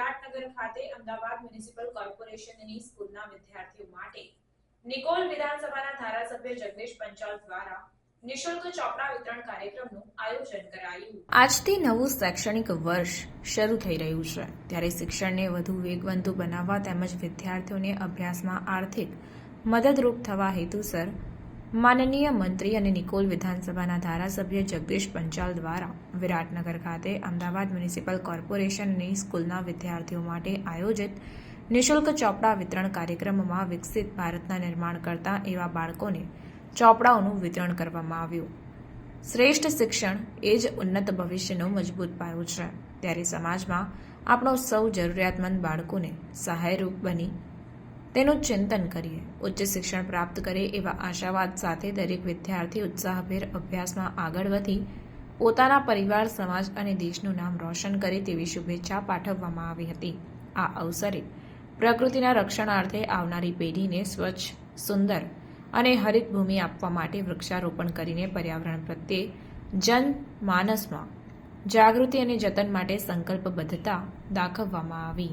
ખાતે અમદાવાદ મ્યુનિસિપલ કોર્પોરેશનની સ્કૂલના વિદ્યાર્થીઓ માટે નિકોલ વિધાનસભાના ધારાસભ્ય જગદીશ પંચાલ દ્વારા આયોજન કરાયું. આજથી નવું શૈક્ષણિક વર્ષ શરૂ થઈ રહ્યું છે. ત્યારે શિક્ષણને વધુ વેગવંતુ બનાવવા તેમજ વિદ્યાર્થીઓને અભ્યાસમાં આર્થિક મદદરૂપ થવા હેતુસર માનનીય મંત્રી અને નિકોલ વિધાનસભાના ધારાસભ્ય જગદીશ પંચાલ દ્વારા વિરાટનગર ખાતે અમદાવાદ મ્યુનિસિપલ કોર્પોરેશનની સ્કૂલના વિદ્યાર્થીઓ માટે આયોજિત નિશુલ્ક ચોપડા વિતરણ કાર્યક્રમમાં વિકસિત ભારતના નિર્માણ કરતા એવા બાળકોને ચોપડાઓનું વિતરણ કરવામાં આવ્યું. શ્રેષ્ઠ શિક્ષણ એ જ ઉન્નત ભવિષ્યનો મજબૂત પાયો છે. ત્યારે સમાજમાં આપણો સૌ જરૂરિયાતમંદ બાળકોને સહાયરૂપ બની તેનું ચિંતન કરીએ. ઉચ્ચ શિક્ષણ પ્રાપ્ત કરે એવા આશાવાદ સાથે દરેક વિદ્યાર્થી ઉત્સાહભેર અભ્યાસમાં આગળ વધી પોતાના પરિવાર, સમાજ અને દેશનું નામ રોશન કરે તેવી શુભેચ્છા પાઠવવામાં આવી હતી. આ અવસરે પ્રકૃતિના રક્ષણાર્થે આવનારી પેઢીને સ્વચ્છ, સુંદર અને હરિત ભૂમિ આપવા માટે વૃક્ષારોપણ કરીને પર્યાવરણ પ્રત્યે જનમાનસમાં જાગૃતિ અને જતન માટે સંકલ્પબદ્ધતા દાખવવામાં આવી.